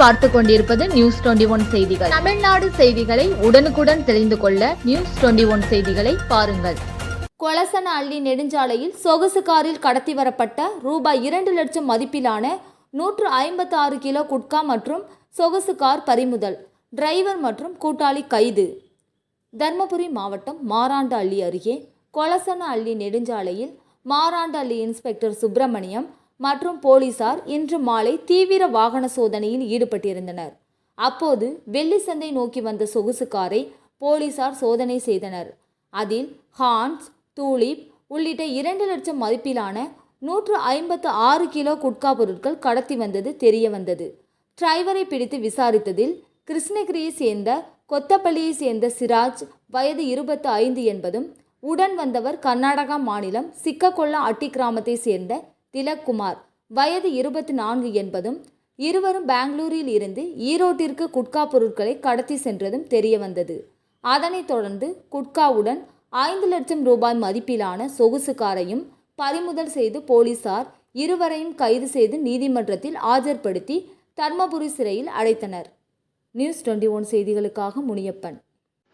பார்த்து கொண்டிருப்பது news twenty one செய்திகள். தமிழ்நாடு செய்திகளை உடனுக்குடன் தெரிந்து கொள்ள நியூஸ் டுவெண்டி ஒன் செய்திகளை பாருங்கள். கொலசன அள்ளி நெடுஞ்சாலையில் சொகுசு காரில் கடத்தி வரப்பட்ட ரூபாய் இரண்டு லட்சம் மதிப்பிலான நூற்று ஐம்பத்தி ஆறு கிலோ குட்கா மற்றும் சொகுசு கார் பறிமுதல் டிரைவர் மற்றும் கூட்டாளி கைது. தர்மபுரி மாவட்டம் மாராண்டஅள்ளி அருகே கொலசன அள்ளி நெடுஞ்சாலையில் மாராண்டஅள்ளி இன்ஸ்பெக்டர் சுப்பிரமணியம் மற்றும் போலீசார் இன்று மாலை தீவிர வாகன சோதனையில் ஈடுபட்டிருந்தனர். அப்போது வெள்ளி சந்தை நோக்கி வந்த சொகுசு காரை போலீசார் சோதனை செய்தனர். அதில் ஹான்ஸ் தூலிப் உள்ளிட்ட இரண்டு லட்சம் மதிப்பிலான நூற்று ஐம்பத்து ஆறு கிலோ குட்கா பொருட்கள் கடத்தி வந்தது தெரிய வந்தது டிரைவரை பிடித்து விசாரித்ததில் கிருஷ்ணகிரியை சேர்ந்த கொத்தப்பள்ளியை சேர்ந்த சிராஜ் வயது இருபத்து ஐந்து என்பதும் உடன் வந்தவர் கர்நாடகா மாநிலம் சிக்ககொல்லா அட்டி கிராமத்தை சேர்ந்த திலக்குமார். வயது இருபத்தி நான்கு என்பதும் இருவரும் பெங்களூரில் இருந்து ஈரோட்டிற்கு குட்கா பொருட்களை கடத்தி சென்றதும் தெரிய வந்தது அதனைத் தொடர்ந்து குட்காவுடன் ஐந்து லட்சம் ரூபாய் மதிப்பிலான சொகுசு காரையும் பறிமுதல் செய்து போலீசார் இருவரையும் கைது செய்து நீதிமன்றத்தில் ஆஜர்படுத்தி தர்மபுரி சிறையில் அடைத்தனர். நியூஸ் டுவெண்ட்டி ஒன் செய்திகளுக்காக முனியப்பன்.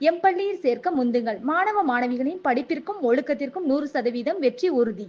எம் பள்ளியில் சேர்க்க முந்துங்கள். மாணவ மாணவிகளின் படிப்பிற்கும் ஒழுக்கத்திற்கும் நூறு சதவீதம் வெற்றி உறுதி.